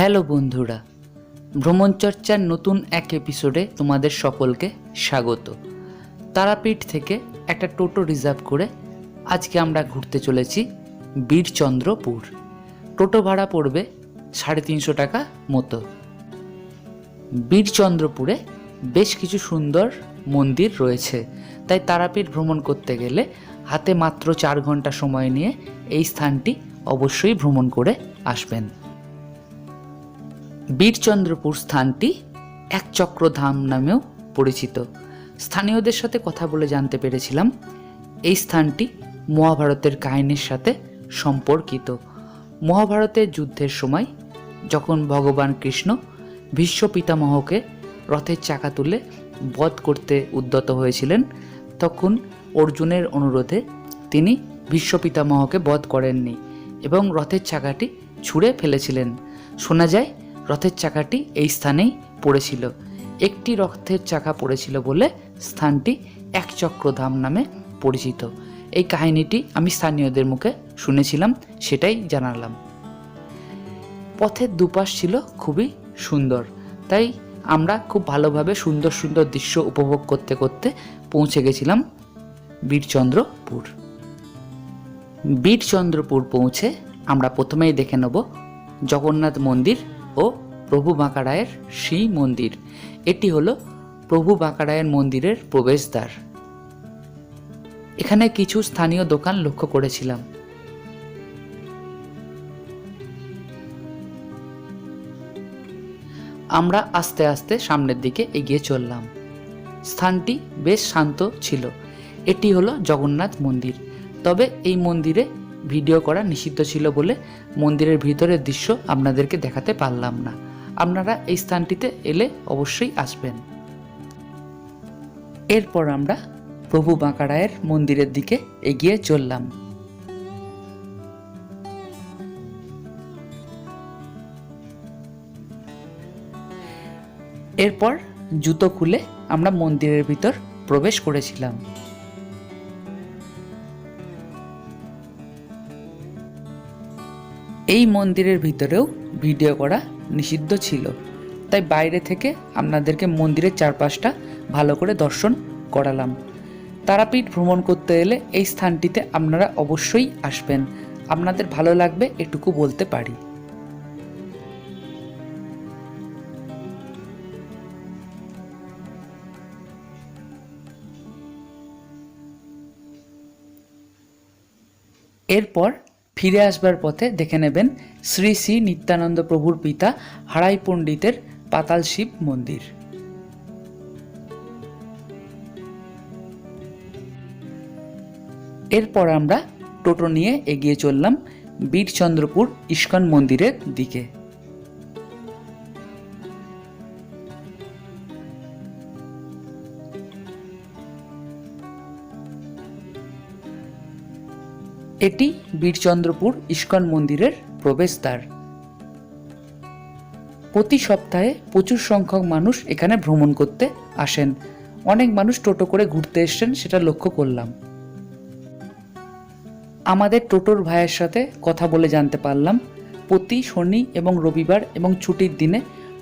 Hello বন্ধুরা ভ্রমণচর্চার নতুন এক এপিসোডে তোমাদের সকলকে স্বাগত। তারাপীঠ থেকে একটা টোটো রিজার্ভ করে আজকে আমরা ঘুরতে চলেছি বীরচন্দ্রপুর। টোটো ভাড়া পড়বে সাড়ে তিনশো টাকা মতো। বীরচন্দ্রপুরে বেশ কিছু সুন্দর মন্দির রয়েছে, তাই তারাপীঠ ভ্রমণ করতে গেলে হাতে মাত্র চার ঘণ্টা সময় নিয়ে এই স্থানটি অবশ্যই ভ্রমণ করে আসবেন। বীরচন্দ্রপুর স্থানটি এক চক্রধাম নামেও পরিচিত। স্থানীয়দের সাথে কথা বলে জানতে পেরেছিলাম, এই স্থানটি মহাভারতের কাহিনীর সাথে সম্পর্কিত। মহাভারতের যুদ্ধের সময় যখন ভগবান কৃষ্ণ ভীষ্ম পিতামহকে রথের চাকা তুলে বধ করতে উদ্যত হয়েছিলেন, তখন অর্জুনের অনুরোধে তিনি ভীষ্ম পিতামহকে বধ করেননি এবং রথের চাকাটি ছুঁড়ে ফেলেছিলেন। শোনা যায় রথের চাকাটি এই স্থানেই পড়েছিল। একটি রথের চাকা পড়েছিল বলে স্থানটি এক চক্রধাম নামে পরিচিত। এই কাহিনীটি আমি স্থানীয়দের মুখে শুনেছিলাম, সেটাই জানালাম। পথের দুপাশ ছিল খুবই সুন্দর, তাই আমরা খুব ভালোভাবে সুন্দর সুন্দর দৃশ্য উপভোগ করতে করতে পৌঁছে গেছিলাম বীরচন্দ্রপুর। বীরচন্দ্রপুর পৌঁছে আমরা প্রথমেই দেখে নেব জগন্নাথ মন্দির ও প্রভু বাঁকারায়ের শ্রী মন্দির। এটি হলো প্রভু বাঁকারায়ের মন্দিরের প্রবেশদ্বার। এখানে কিছু স্থানীয় দোকান লক্ষ্য করেছিলাম। আমরা আস্তে আস্তে সামনের দিকে এগিয়ে চললাম। স্থানটি বেশ শান্ত ছিল। এটি হলো জগন্নাথ মন্দির। তবে এই মন্দিরে ভিডিও করা নিষিদ্ধ ছিল বলে মন্দিরের ভিতরের দৃশ্য আপনাদেরকে দেখাতে পারলাম না। আপনারা এই স্থানটিতে এলে অবশ্যই আসবেন। এরপর আমরা প্রভু বাঁকারায়ের মন্দিরের দিকে এগিয়ে চললাম। এরপর জুতো খুলে আমরা মন্দিরের ভিতর প্রবেশ করেছিলাম। এই মন্দিরের ভিতরেও ভিডিও করা নিষিদ্ধ ছিল। তাই বাইরে থেকে আপনাদেরকে মন্দিরের চারপাশটা ভালো করে দর্শন করালাম। তারাপীঠ ভ্রমণ করতে এলে এই স্থানটিতে আপনারা অবশ্যই আসবেন। আপনাদের ভালো লাগবে এটুকু বলতে পারি। এরপর ফিরে আসবার পথে দেখে নেবেন শ্রী শ্রী নিত্যানন্দ প্রভুর পিতা হারাই পণ্ডিতের পাতাল শিব মন্দির। এরপর আমরা টোটো নিয়ে এগিয়ে চললাম বীরচন্দ্রপুর ইস্কন মন্দিরের দিকে। এটি বীরচন্দ্রপুর ইস্কন মন্দিরের প্রবেশদ্বার। প্রতি সপ্তাহে প্রচুর সংখ্যক মানুষ এখানে ভ্রমণ করতে আসেন। অনেক মানুষ টোটো করে ঘুরতে এসছেন, সেটা লক্ষ্য করলাম। আমাদের টোটোর ভাইয়ের সাথে কথা বলে জানতে পারলাম। প্রতি শনি এবং রবিবার এবং ছুটির দিনে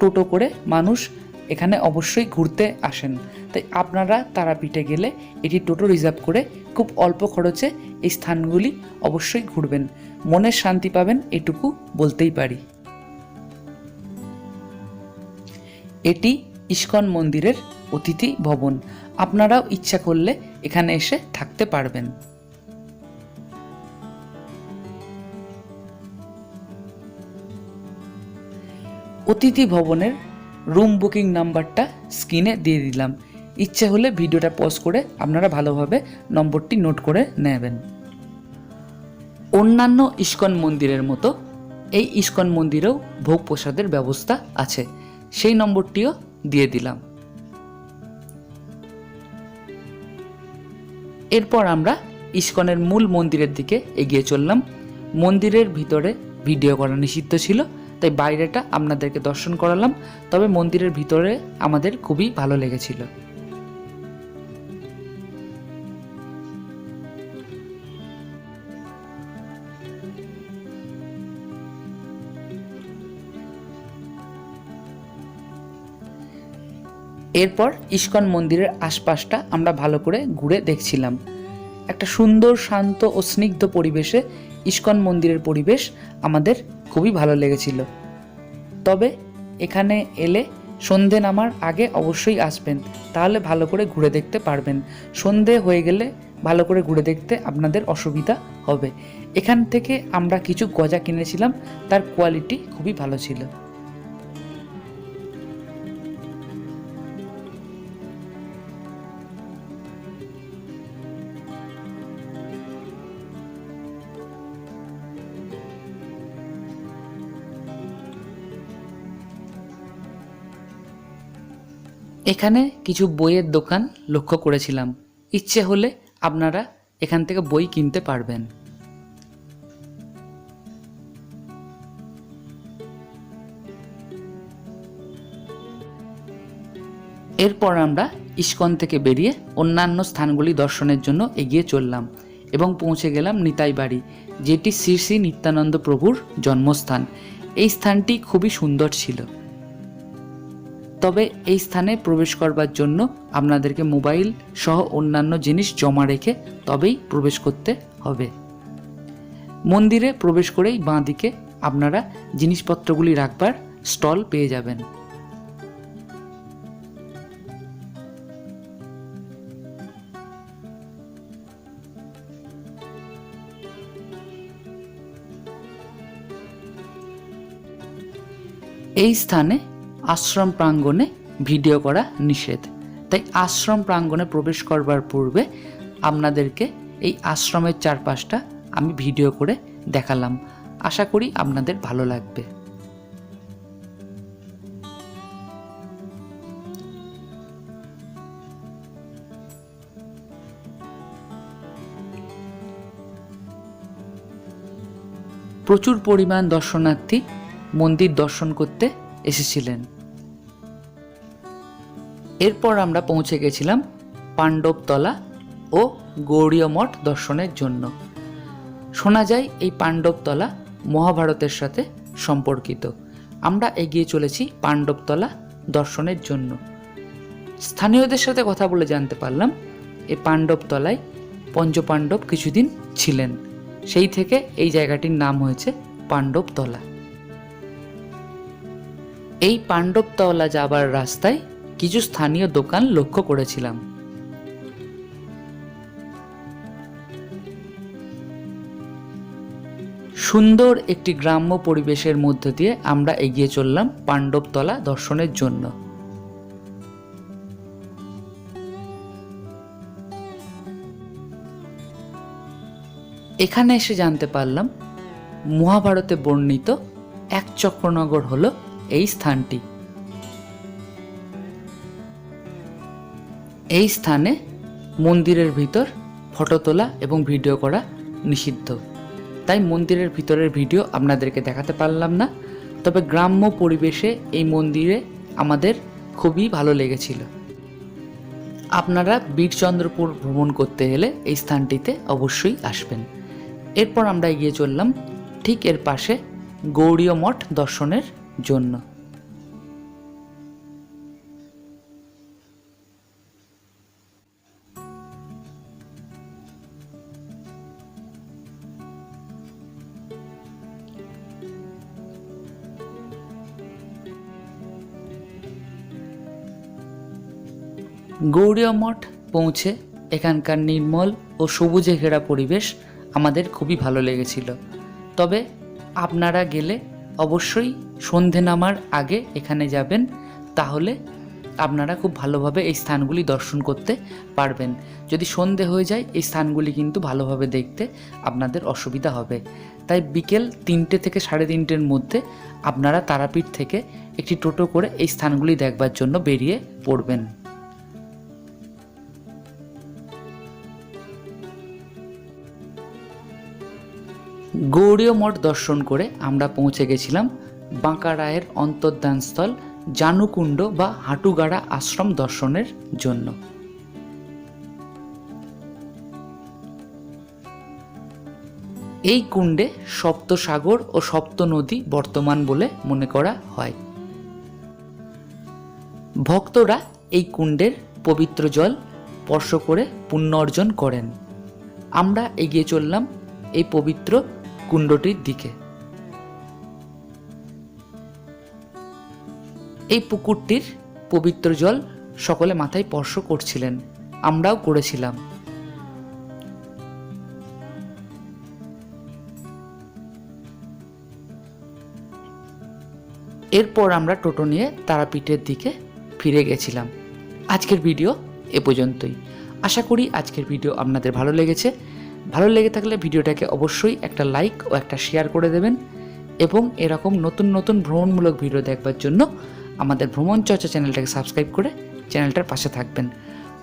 টোটো করে মানুষ এখানে অবশ্যই ঘুরতে আসেন। তাই আপনারা তারাপীঠে গেলে এটি টোটো রিজার্ভ করে খুব অল্প খরচে এই স্থানগুলি অবশ্যই ঘুরবেন। মনের শান্তি পাবেন, এটুকু বলতেই পারি। এটি ইস্কন মন্দিরের অতিথি ভবন। আপনারাও ইচ্ছা করলে এখানে এসে থাকতে পারবেন। অতিথি ভবনের রুম বুকিং নাম্বারটা স্ক্রিনে দিয়ে দিলাম। ইচ্ছে হলে ভিডিওটা পজ করে আপনারা ভালোভাবে নম্বরটি নোট করে নেবেন। অন্যান্য ইস্কন মন্দিরের মতো এই ইস্কন মন্দিরেও ভোগ প্রসাদের ব্যবস্থা আছে। সেই নম্বরটিও দিয়ে দিলাম। এরপর আমরা ইস্কনের মূল মন্দিরের দিকে এগিয়ে চললাম। মন্দিরের ভিতরে ভিডিও করা নিষিদ্ধ ছিল। তাই বাইরেটা আপনাদেরকে দর্শন করালাম, তবে মন্দিরের ভিতরে আমাদের খুবই ভালো লেগেছিল। এরপর ইস্কন মন্দিরের আশপাশটা আমরা ভালো করে ঘুরে দেখছিলাম। একটা সুন্দর শান্ত ও স্নিগ্ধ পরিবেশে ইস্কন মন্দিরের পরিবেশ আমাদের খুবই ভালো লেগেছিল। তবে এখানে এলে সন্ধে নামার আগে অবশ্যই আসবেন, তাহলে ভালো করে ঘুরে দেখতে পারবেন। সন্ধে হয়ে গেলে ভালো করে ঘুরে দেখতে আপনাদের অসুবিধা হবে। এখান থেকে আমরা কিছু গজা কিনেছিলাম, তার কোয়ালিটি খুবই ভালো ছিল। এখানে কিছু বইয়ের দোকান লক্ষ্য করেছিলাম। ইচ্ছে হলে আপনারা এখান থেকে বই কিনতে পারবেন। এরপর আমরা ইস্কন থেকে বেরিয়ে অন্যান্য স্থানগুলি দর্শনের জন্য এগিয়ে চললাম এবং পৌঁছে গেলাম নিতাই বাড়ি, যেটি শ্রী শ্রী নিত্যানন্দ প্রভুর জন্মস্থান। এই স্থানটি খুবই সুন্দর ছিল। তবে এই স্থানে প্রবেশ করবার জন্য আপনাদেরকে মোবাইল সহ অন্যান্য জিনিস জমা রেখে তবেই প্রবেশ করতে হবে। মন্দিরে প্রবেশ করেই বাঁ দিকে আপনারা জিনিসপত্রগুলি রাখবার স্টল পেয়ে যাবেন। এই স্থানে আশ্রম প্রাঙ্গণে ভিডিও করা নিষেধ। তাই আশ্রম প্রাঙ্গণে প্রবেশ করবার পূর্বে আপনাদেরকে এই আশ্রমের চারপাশটা আমি ভিডিও করে দেখালাম। আশা করি আপনাদের ভালো লাগবে। প্রচুর পরিমাণ দর্শনার্থী মন্দির দর্শন করতে এসেছিলেন। এরপর আমরা পৌঁছে গেছিলাম পাণ্ডবতলা ও গৌড়ীয় মঠ দর্শনের জন্য। শোনা যায় এই পাণ্ডবতলা মহাভারতের সাথে সম্পর্কিত। আমরা এগিয়ে চলেছি পাণ্ডবতলা দর্শনের জন্য। স্থানীয়দের সাথে কথা বলে জানতে পারলাম এই পাণ্ডবতলায় পঞ্চপাণ্ডব কিছুদিন ছিলেন। সেই থেকে এই জায়গাটির নাম হয়েছে পাণ্ডবতলা। এই পাণ্ডবতলা যাবার রাস্তায় কিছু স্থানীয় দোকান লক্ষ্য করেছিলাম। সুন্দর একটি গ্রাম্য পরিবেশের মধ্য দিয়ে আমরা এগিয়ে চললাম পাণ্ডবতলা দর্শনের জন্য। এখানে এসে জানতে পারলাম, মহাভারতে বর্ণিত এক চক্রনগর হলো এই স্থানটি। এই স্থানে মন্দিরের ভিতর ফটো তোলা এবং ভিডিও করা নিষিদ্ধ। তাই মন্দিরের ভিতরের ভিডিও আপনাদেরকে দেখাতে পারলাম না। তবে গ্রাম্য পরিবেশে এই মন্দিরে আমাদের খুবই ভালো লেগেছিল। আপনারা বীরচন্দ্রপুর ভ্রমণ করতে গেলে এই স্থানটিতে অবশ্যই আসবেন। এরপর আমরা এগিয়ে চললাম ঠিক এর পাশে গৌড়ীয় মঠ দর্শনের জন্য। গৌড়ীয় মঠ পৌঁছে এখানকার নির্মল ও সবুজে ঘেরা পরিবেশ আমাদের খুবই ভালো লেগেছিল। তবে আপনারা গেলে অবশ্যই সন্ধে নামার আগে এখানে যাবেন, তাহলে আপনারা খুব ভালোভাবে এই স্থানগুলি দর্শন করতে পারবেন। যদি সন্ধে হয়ে যায়, এই স্থানগুলি কিন্তু ভালোভাবে দেখতে আপনাদের অসুবিধা হবে। তাই বিকেল তিনটে থেকে সাড়ে তিনটের মধ্যে আপনারা তারাপীঠ থেকে একটি টোটো করে এই স্থানগুলি দেখবার জন্য বেরিয়ে পড়বেন। গৌড়ীয় মঠ দর্শন করে আমরা পৌঁছে গেছিলাম বাঁকা রায়ের অন্তর্ধানস্থল জানুকুণ্ড বা হাঁটুগাড়া আশ্রম দর্শনের জন্য। এই কুণ্ডে সপ্তসাগর ও সপ্ত নদী বর্তমান বলে মনে করা হয়। ভক্তরা এই কুণ্ডের পবিত্র জল স্পর্শ করে পুণ্য অর্জন করেন। আমরা এগিয়ে চললাম এই পবিত্র কুণ্ডটির দিকে। এই পুকুরটির পবিত্র জল সকলে মাথায় স্পর্শ করছিলেন। আমরাও করেছিলাম। এরপর আমরা টোটো নিয়ে তারাপীঠের দিকে ফিরে গেছিলাম। আজকের ভিডিও এ পর্যন্তই। আশা করি আজকের ভিডিও আপনাদের ভালো লেগেছে। ভালো লেগে থাকলে ভিডিওটাকে অবশ্যই একটা লাইক ও একটা শেয়ার করে দেবেন এবং এরকম নতুন নতুন ভ্রমণমূলক ভিডিও দেখবার জন্য আমাদের ভ্রমণ চর্চা চ্যানেলটাকে সাবস্ক্রাইব করে চ্যানেলটার পাশে থাকবেন।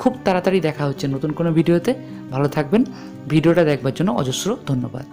খুব তাড়াতাড়ি দেখা হচ্ছে নতুন কোনো ভিডিওতে। ভালো থাকবেন। ভিডিওটা দেখবার জন্য অজস্র ধন্যবাদ।